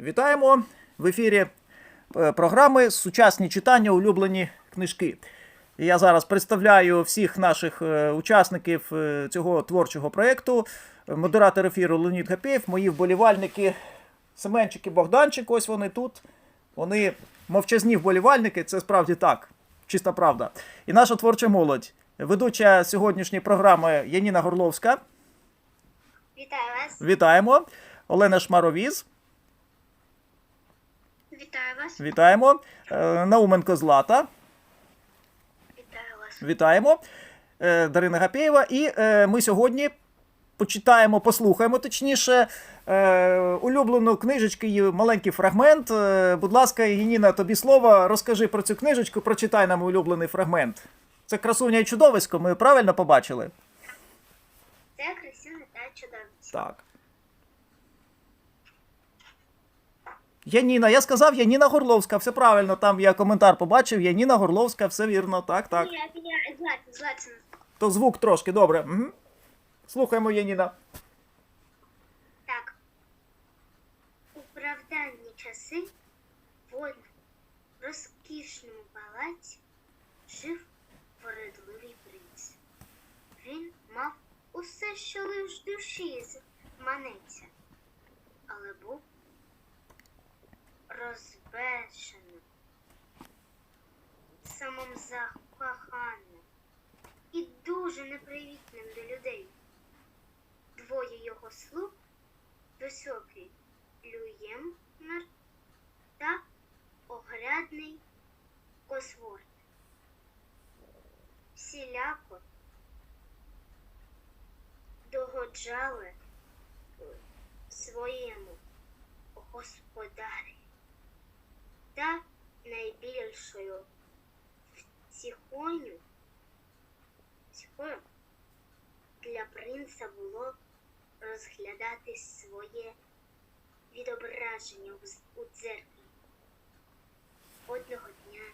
Вітаємо в ефірі е, програми Сучасні читання, улюблені книжки. Я зараз представляю всіх наших е, учасників е, цього творчого проєкту. Модератор ефіру Леонід Гапєєв, мої вболівальники Семенчик і Богданчик. Ось вони тут. Вони мовчазні вболівальники, це справді так. Чиста правда. І наша творча молодь. Ведуча сьогоднішньої програми Яніна Горловська. Вітаю вас. Вітаємо. Олена Шмаровіз. Вітаю вас. Вітаємо. Е, Науменко Злата. Вітаю вас. Вітаємо. Е, Дарина Гапєєва. І е, ми сьогодні почитаємо, послухаємо точніше улюблену книжечку, її маленький фрагмент. Будь ласка, Єніна, тобі слово. Розкажи про цю книжечку, прочитай нам улюблений фрагмент. Це красуня і чудовисько, ми правильно побачили? Це красиве та чудовище. Так. Яніна, я сказав Яніна Горловська, все правильно. Там я коментар побачив. Яніна Горловська, все вірно, так, так. Я, я, Златин, Златин. То звук трошки, добре. Угу. Слухаємо, Яніна. Так. У правданні часи вон в розкішному палаці жив порядливий принц. Він мав усе, що лиш душі зманеться, але був розбешеним, самозакоханим і дуже непривітним до людей. Двоє його слуг, високий Люємнер та огрядний Косворд. Всіляко догоджали своєму господарі та найбільшою втіхоню втіхою для принца було розглядати своє відображення у дзеркалі. Одного дня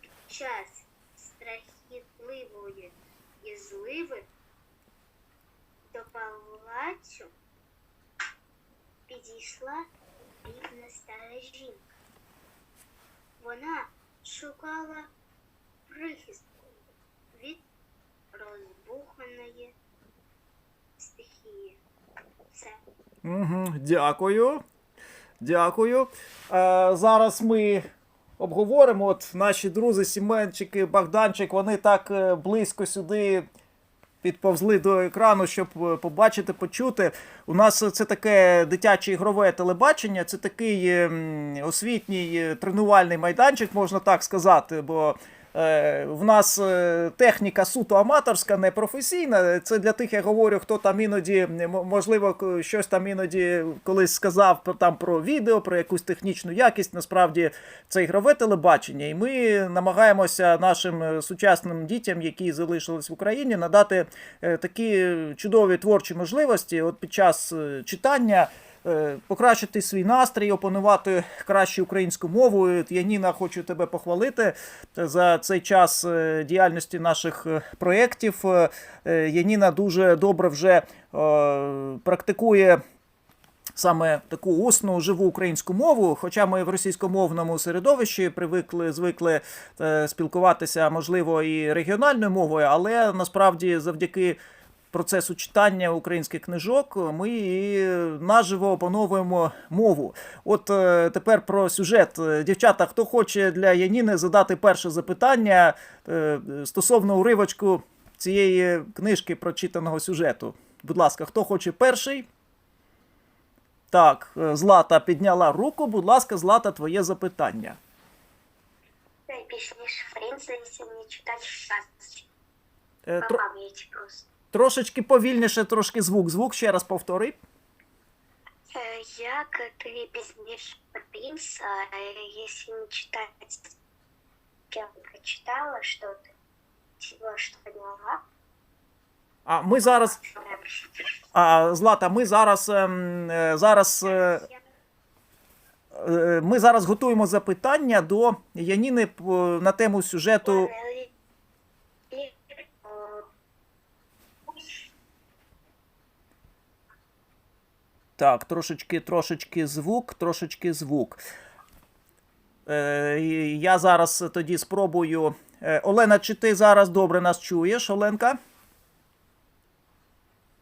під час страхітливої зливи до палацю підійшла бідна стара жінка. Вона шукала прихистку від розбуханої стихії. Все. Угу, дякую. Дякую. Е, зараз ми обговоримо. От наші друзі, Сіменчики, Богданчик, вони так е, близько сюди підповзли до екрану, щоб е, побачити, почути. У нас це таке дитяче ігрове телебачення, це такий е, освітній е, тренувальний майданчик, можна так сказати. бо В нас е, техніка суто аматорська, не професійна. Це для тих, я говорю, хто там іноді, можливо, щось там іноді колись сказав там про відео, про якусь технічну якість. Насправді це ігрове телебачення, і ми намагаємося нашим е, сучасним дітям, які залишились в Україні, надати е, такі чудові творчі можливості. От під час е, читання е, покращити свій настрій, опанувати краще українську мову. От, Яніна, хочу тебе похвалити за цей час е, діяльності наших е, проєктів. Е, е, Яніна дуже добре вже е, практикує. Саме таку усну живу українську мову, хоча ми в російськомовному середовищі привикли, звикли е, спілкуватися, можливо, і регіональною мовою, але насправді завдяки процесу читання українських книжок ми і наживо опановуємо мову. От е, тепер про сюжет. Е, Дівчата, хто хоче для Яніни задати перше запитання е, стосовно уривочку цієї книжки прочитаного сюжету? Будь ласка, хто хоче перший? Так, е, Злата підняла руку. Будь ласка, Злата, твоє запитання. Принца, якщо не читати. Е, По пам'яті просто. Трошечки повільніше, трошки звук. Звук ще раз повтори. Э, Як ти пізніше принца, якщо не читати, кем прочитала что-то, чего что поняла? А ми зараз. А, Злата, ми зараз. ем, е, зараз. е, е, Ми зараз готуємо запитання до Яніни на тему сюжету. Так, трошечки, трошечки звук, трошечки звук. Е, я зараз тоді спробую. Е, Олена, чи ти зараз добре нас чуєш, Оленка?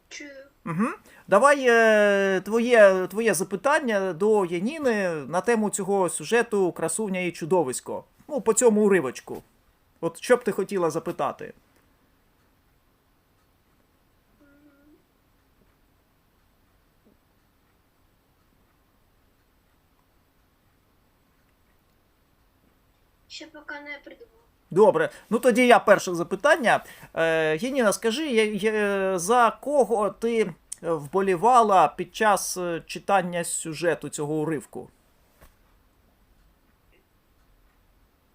Чую. Угу. Давай е, твоє, твоє запитання до Яніни на тему цього сюжету Красуня і чудовисько. Ну, по цьому уривочку. От що б ти хотіла запитати? Ще поки не придумала. Добре, ну тоді я перше запитання. Е, Яніна, скажи, я, я, за кого ти вболівала під час е, читання сюжету цього уривку?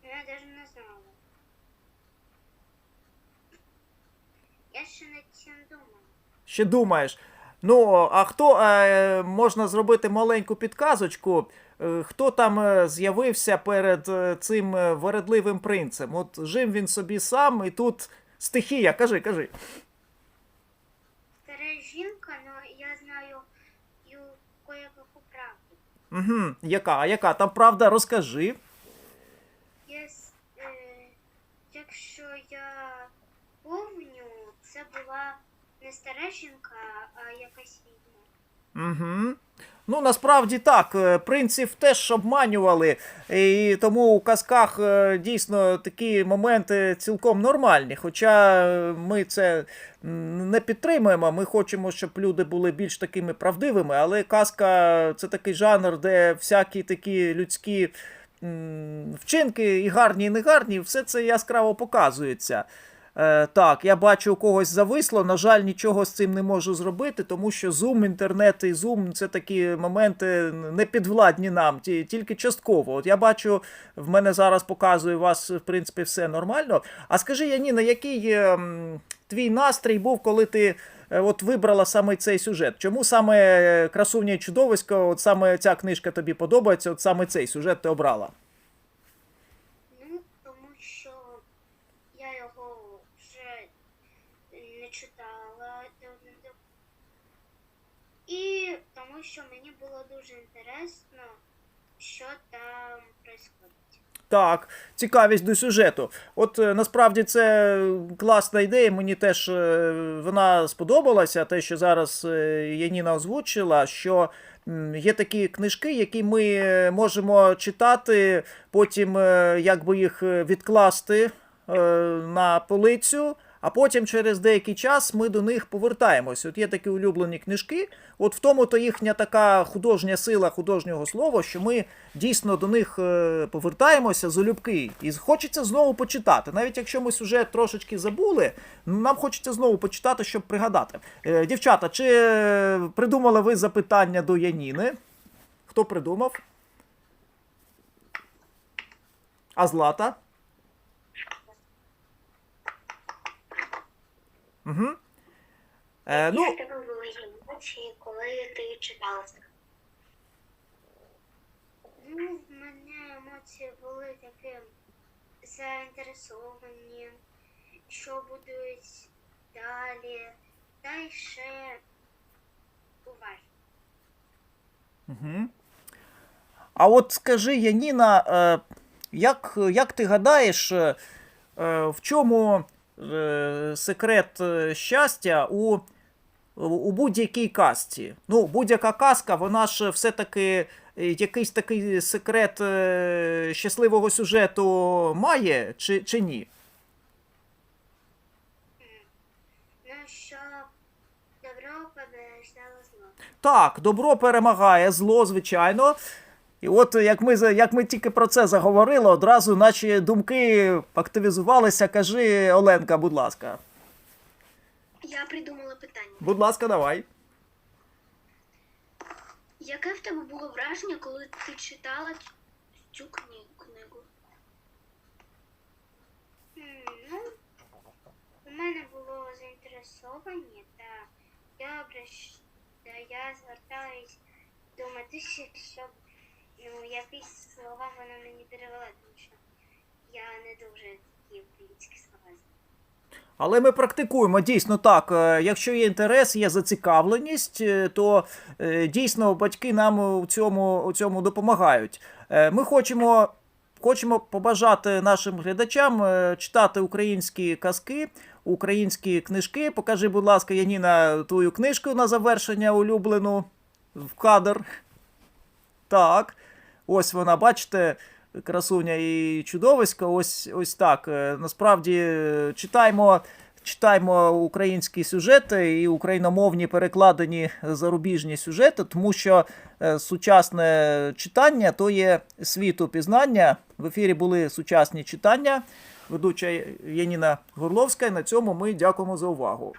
Я навіть не знала. Я ще над цим думала. Ще думаєш. Ну, а хто е, можна зробити маленьку підказочку? Е, хто там е, з'явився перед е, цим е, вередливим принцем? От жив він собі сам, і тут стихія. Кажи, кажи. Стара жінка, але я знаю ю кое-яку правду. Угу. Яка? А яка? Там правда, розкажи. Я, с- е, якщо я помню, це була не стара жінка, а якась відьма. Угу. Ну, насправді так, е, принців теж обманювали, і тому у казках е, дійсно такі моменти цілком нормальні. Хоча е, ми це не підтримуємо, ми хочемо, щоб люди були більш такими правдивими, але казка це такий жанр, де всякі такі людські вчинки, і гарні, і негарні, все це яскраво показується. Е, так, я бачу, у когось зависло. На жаль, нічого з цим не можу зробити, тому що Zoom, інтернет і Zoom це такі моменти не підвладні нам, тільки частково. От я бачу, в мене зараз показує вас, в принципі, все нормально. А скажи, Яніна, який е, твій настрій був, коли ти е, от вибрала саме цей сюжет? Чому саме е, красуня і чудовисько, от саме ця книжка тобі подобається, от саме цей сюжет ти обрала? Ну, тому що я його вже не читала. І тому що мені було дуже інтересно, що там відбувається. Так, цікавість до сюжету. От е, насправді це класна ідея. Мені теж е, вона сподобалася. Те, що зараз е, Яніна озвучила, що є такі книжки, які ми можемо читати, потім якби їх відкласти на полицю. А потім через деякий час ми до них повертаємось. От є такі улюблені книжки. От в тому то їхня така художня сила художнього слова, що ми дійсно до них е, повертаємося залюбки. І хочеться знову почитати. Навіть якщо ми сюжет трошечки забули, нам хочеться знову почитати, щоб пригадати. Е, Дівчата, чи е, придумали ви запитання до Яніни? Хто придумав? А Злата? Угу. Е, ну, в тебе були емоції, коли ти читала це? Ну, в мене емоції були такі заінтересовані, що будуть далі, та й ще уважно. Угу. А от скажи, Яніна, е, як, як ти гадаєш, е, е, в чому секрет е, щастя у, у будь-якій казці? Ну, будь-яка казка, вона ж все-таки е, якийсь такий секрет е, щасливого сюжету має чи, чи ні? Ну. Так, добро перемагає зло, звичайно. І от як ми, як ми тільки про це заговорили, одразу наші думки активізувалися. Кажи, Оленка, будь ласка. Я придумала питання. Будь ласка, давай. Яке в тебе було враження, коли ти читала цю книгу? Ну, у мене було заінтересовані та добре, що я звертаюсь думати, щоб ну, якісь слова вона мені перевела, тому що я не дуже такі українські слова знаю. Але ми практикуємо дійсно так. е, Якщо є інтерес, є зацікавленість, е, то е, дійсно батьки нам у цьому, у цьому допомагають. Ми хочемо, хочемо побажати нашим глядачам читати українські казки, українські книжки. Покажи, будь ласка, Яніна, твою книжку на завершення улюблену в кадр. Так. Ось вона, бачите, красуня і чудовисько. Ось, ось так. Е, Насправді е, читаємо. Читаємо українські сюжети і україномовні перекладені зарубіжні сюжети, тому що е, сучасне читання то є світу пізнання. В ефірі були сучасні читання. Ведуча Яніна Горловська. І на цьому ми дякуємо за увагу.